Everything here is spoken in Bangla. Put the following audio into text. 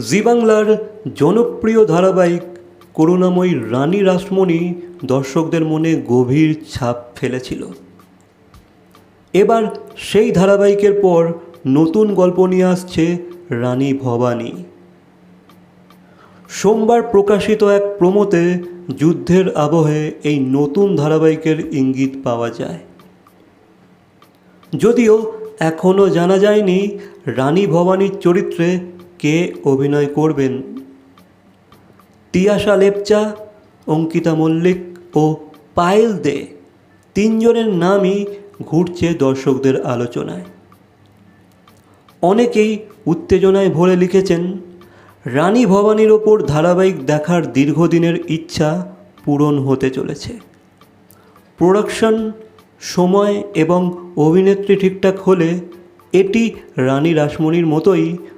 জি বাংলার জনপ্রিয় ধারাবাহিক করুণাময়ী রানী রাসমণি দর্শকদের মনে গভীর ছাপ ফেলেছিল। এবার সেই ধারাবাহিকের পর নতুন গল্প নিয়ে আসছে রানী ভবানী। সোমবার প্রকাশিত এক প্রমোতে যুদ্ধের আবহে এই নতুন ধারাবাহিকের ইঙ্গিত পাওয়া যায়। যদিও এখনও জানা যায়নি রানী ভবানীর চরিত্রে কে অভিনয় করবেন? তিয়াশা লেপচা, অঙ্কিতা মল্লিক ও পায়েল দে। তিনজনের নামই ঘুরছে দর্শকদের আলোচনায়। অনেকেই উত্তেজনায় ভরে লিখেছেন, রানী ভবানীর ওপর ধারাবাহিক দেখার দীর্ঘদিনের ইচ্ছা পূরণ হতে চলেছে। প্রোডাকশন, সময় এবং অভিনেত্রী ঠিকঠাক হলে এটি রানী রাসমণির মতোই